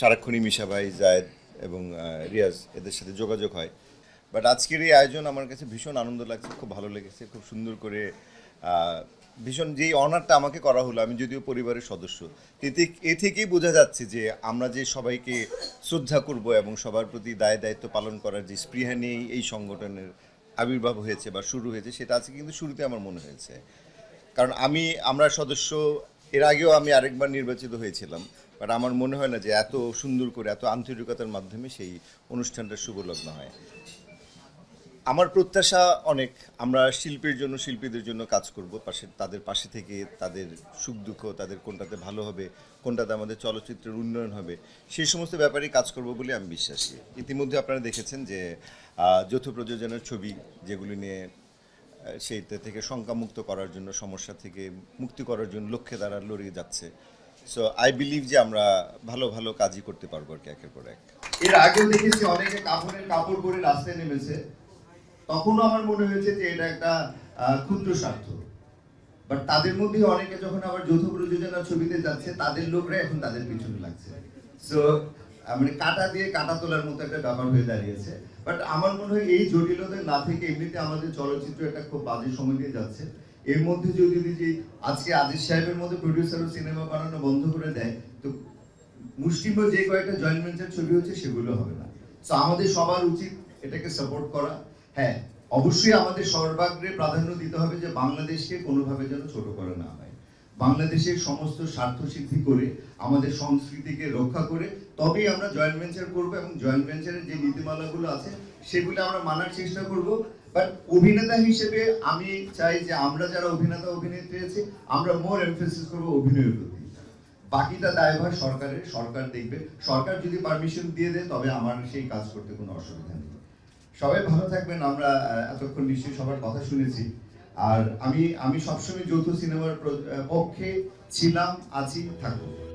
সারাক্ষণই মিশা ভাই, জায়েদ এবং রিয়াজ এদের সাথে যোগাযোগ হয়। বাট আজকের এই আয়োজন আমার কাছে ভীষণ আনন্দ লাগছে, খুব ভালো লেগেছে, খুব সুন্দর করে ভীষণ যেই অনারটা আমাকে করা হলো, আমি যদিও পরিবারের সদস্য এতে এ থেকেই বোঝা যাচ্ছে যে আমরা যে সবাইকে শ্রদ্ধা করব এবং সবার প্রতি দায় দায়িত্ব পালন করার যে স্পৃহা নিয়েই এই সংগঠনের আবির্ভাব হয়েছে বা শুরু হয়েছে, সেটা আজকে কিন্তু শুরুতে আমার মনে হয়েছে। কারণ আমি, আমরা সদস্য, এর আগেও আমি আরেকবার নির্বাচিত হয়েছিলাম, বাট আমার মনে হয় না যে এত সুন্দর করে, এত আন্তরিকতার মাধ্যমে সেই অনুষ্ঠানটা শুভলগ্ন হয়। আমার প্রত্যাশা অনেক, আমরা শিল্পীর জন্য, শিল্পীদের জন্য কাজ করব, পাশে, তাদের পাশে থেকে তাদের সুখ দুঃখ, তাদের কোনটাতে ভালো হবে, কোনটাতে আমাদের চলচ্চিত্রের উন্নয়ন হবে, সেই সমস্ত ব্যাপারেই কাজ করব বলে আমি বিশ্বাসী। ইতিমধ্যে আপনারা দেখেছেন যে যৌথ প্রযোজনের ছবি যেগুলি নিয়ে সেইটা থেকে শঙ্কামুক্ত করার জন্য, সমস্যা থেকে মুক্তি করার জন্য লক্ষ্যে দ্বারা লড়িয়ে যাচ্ছে। সো আই বিলিভ যে আমরা ভালো ভালো কাজই করতে পারব আর কি একের পর এক। এর আগেও দেখেছি অনেকে কাপড়ের কাপড় পরে রাস্তায় নেমেছে। তখনও আমার মনে হয়েছে যে এটা একটা ক্ষুদ্র স্বার্থ। বাট তাদের মধ্যে অনেকে যখন আবার যৌথ প্রযোজনা ছবিতে যাচ্ছে, তাদের লোকরা এখন তাদের পিছনে লাগছে। সো মানে কাটা দিয়ে কাটা তোলার মতো একটা ব্যাপার হয়ে দাঁড়িয়েছে। বাট আমার মনে হয় এই জটিলতা না থেকে এমনিতে আমাদের চলচ্চিত্র একটা খুব বাজে সময় দিয়ে যাচ্ছে। এর মধ্যে যদি যদি আজকে আজিজ সাহেবের মধ্যে সিনেমা বানানো বন্ধ করে দেয়, তো যে কয়েকটা জয়েন্ট ভেঞ্চার ছবি হচ্ছে সেগুলো হবে না। তো আমাদের সবার উচিত এটাকে সাপোর্ট করা। হ্যাঁ অবশ্যই আমাদের সর্বাগ্রে প্রাধান্য দিতে হবে যে বাংলাদেশকে কোনোভাবে যেন ছোট করা না হয়। বাংলাদেশের সমস্ত স্বার্থ সিদ্ধি করে, আমাদের সংস্কৃতিকে রক্ষা করে, তবেই আমরা জয়েন্ট ভেঞ্চার করব এবং জয়েন্ট ভেঞ্চারের যে নীতিমালাগুলো আছে, সেগুলো আমরা মানার চেষ্টা করব। বাট অভিনেতা হিসেবে আমি চাই যে আমরা যারা অভিনেতা অভিনেত্রী আছি আমরা মোর এমফেসিস করব অভিনয়ের প্রতি। বাকিটা দায়ভার সরকারের, সরকার দেখবে। সরকার যদি পারমিশন দিয়ে দেয়, তবে আমার সেই কাজ করতে কোনো অসুবিধা নেই। সবাই ভালো থাকবেন, আমরা এতক্ষণ নিশ্চয়ই সবার কথা শুনেছি। আর আমি আমি সবসময় যৌথ সিনেমার পক্ষে ছিলাম আছি থাকব।